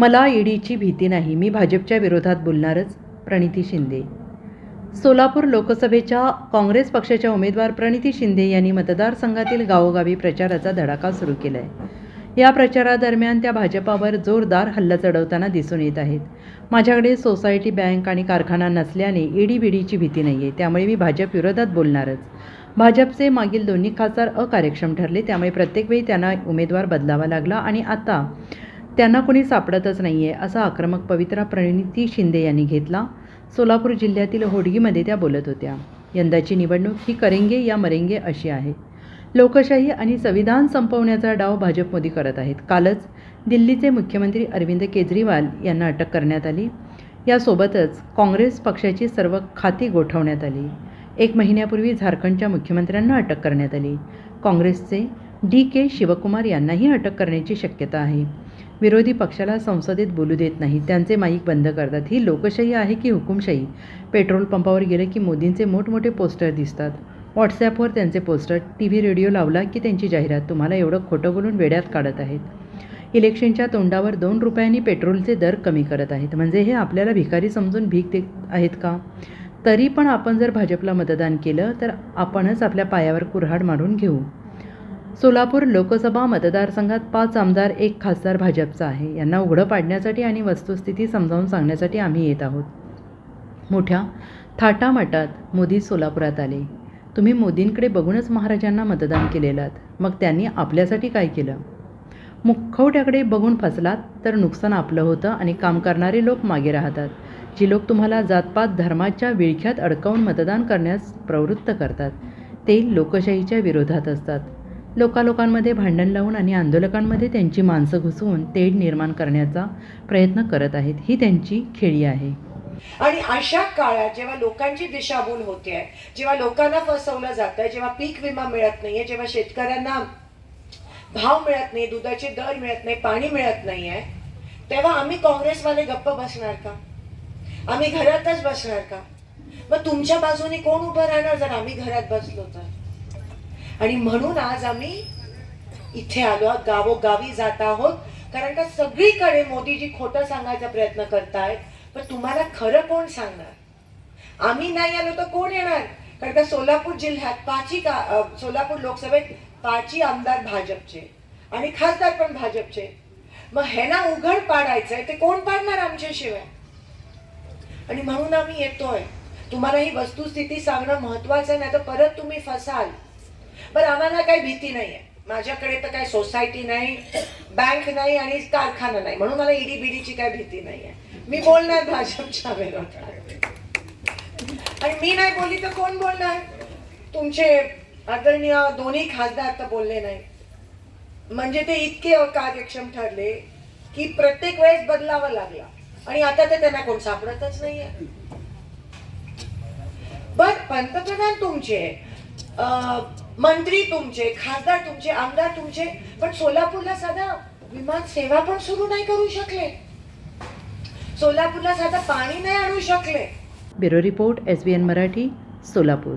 मला ईडीची भीती नाही मी भाजपच्या विरोधात बोलणारच प्रणिती शिंदे. सोलापूर लोकसभेच्या काँग्रेस पक्षाच्या उमेदवार प्रणिती शिंदे यांनी मतदारसंघातील गावोगावी प्रचाराचा धडाका सुरू केला आहे या प्रचारादरम्यान त्या भाजपावर जोरदार हल्ला चढवताना दिसून येत आहेत. माझ्याकडे सोसायटी बँक आणि कारखाना नसल्याने ईडी बीडीची भीती नाही आहे त्यामुळे मी भाजप विरोधात बोलणारच. भाजपचे मागील दोन्ही खासदार अकार्यक्षम ठरले त्यामुळे प्रत्येक वेळी त्यांना उमेदवार बदलावा लागला आणि आता त्यांना कोणी सापडतच नाही आहे असा आक्रमक पवित्रा प्रणिती शिंदे यांनी घेतला. सोलापूर जिल्ह्यातील होडगीमध्ये त्या बोलत होत्या. यंदाची निवडणूक ही करेंगे या मरेंगे अशी आहे. लोकशाही आणि संविधान संपवण्याचा डाव भाजप मोदी करत आहेत. कालच दिल्लीचे मुख्यमंत्री अरविंद केजरीवाल यांना अटक करण्यात आली. यासोबतच काँग्रेस पक्षाची सर्व खाती गोठवण्यात आली. एक महिन्यापूर्वी झारखंडच्या मुख्यमंत्र्यांना अटक करण्यात आली. काँग्रेसचे डी के शिवकुमार यांनाही अटक करण्याची शक्यता आहे. विरोधी पक्षाला संसदेत बोलू देत नाही. त्यांचे माईक बंद करतात. ही लोकशाही आहे की हुकुमशाही? पेट्रोल पंपावर गेलं की मोदींचे मोठमोठे पोस्टर दिसतात. व्हॉट्सॲपवर त्यांचे पोस्टर टी व्ही रेडिओ लावला की त्यांची जाहिरात तुम्हाला एवढं खोटं बोलून वेड्यात काढत आहेत. इलेक्शनच्या तोंडावर दोन रुपयांनी पेट्रोलचे दर कमी करत आहेत. म्हणजे हे आपल्याला भिकारी समजून भीक देत आहेत का? तरी पण आपण जर भाजपला मतदान केलं तर आपणच आपल्या पायावर कुऱ्हाड मारून घेऊ. सोलापूर लोकसभा मतदारसंघात पाच आमदार एक खासदार भाजपचा आहे. यांना उघडं पाडण्यासाठी आणि वस्तुस्थिती समजावून सांगण्यासाठी आम्ही येत आहोत. मोठ्या थाटामाटात मोदी सोलापुरात आले. तुम्ही मोदींकडे बघूनच महाराजांना मतदान केलेलात. मग त्यांनी आपल्यासाठी काय केलं? मुखवट्याकडे बघून फसलात तर नुकसान आपलं होतं आणि काम करणारे लोक मागे राहतात. जी लोक तुम्हाला जातपात धर्माच्या विळख्यात अडकवून मतदान करण्यास प्रवृत्त करतात ते लोकशाहीच्या विरोधात असतात. लोकालोकांमध्ये भांडण लावून आणि आंदोलकांमध्ये त्यांची माणसं घुसवून तेढ निर्माण करण्याचा प्रयत्न करत आहेत. ही त्यांची खेळी आहे. आणि अशा काळात जेव्हा लोकांची दिशाभूल होते आहे जेव्हा लोकांना फसवलं जात आहे जेव्हा पीक विमा मिळत नाहीये जेव्हा शेतकऱ्यांना भाव मिळत नाही दुधाचे दर मिळत नाही पाणी मिळत नाही आहे तेव्हा आम्ही काँग्रेसवाले गप्प बसणार का? आम्ही घरातच बसणार का? मग तुमच्या बाजूने कोण उभं राहणार जर आम्ही घरात बसलो तर? आणि म्हणून आज आम्ही इथे आलो गावोगावी जात आहोत. कारण का सगळीकडे मोदीजी खोटं सांगायचा प्रयत्न करतायत. पण तुम्हाला खरं कोण सांगणार? आम्ही नाही आलो तर कोण येणार? कारण का सोलापूर जिल्ह्यात पाची का सोलापूर लोकसभेत पाची आमदार भाजपचे आणि खासदार पण भाजपचे. मग ह्यांना ना उघड पाडायचंय ते कोण पाडणार आमच्याशिवाय? आणि म्हणून आम्ही येतोय. तुम्हाला ही वस्तुस्थिती सांगणं महत्वाचं नाही तर परत तुम्ही फसाल. पण आम्हाला काही भीती नाही आहे माझ्याकडे तर काही सोसायटी नाही बँक नाही आणि कारखाना नाही. म्हणून मला ईडी बीडीची काही भीती नाही आहे मी बोलणार भाजपच्या विरोधात. आणि मी नाही बोलली तर कोण बोलणार? तुमचे आदरणीय दोन्ही खासदार तर बोलले नाही. म्हणजे ते इतके कार्यक्षम ठरले की प्रत्येक वेळेस बदलावं लागला. आणि आता तर त्यांना कोण सापडतच नाहीये. बर पंतप्रधान तुमचे मंत्री तुमचे खासदार तुमचे आमदार तुमचे पण सोलापूरला साधा विमान सेवा पण सुरू नाही करू शकले. सोलापूरला साधा पाणी नाही आणू शकले. Bureau report S B N Marathi Solapur.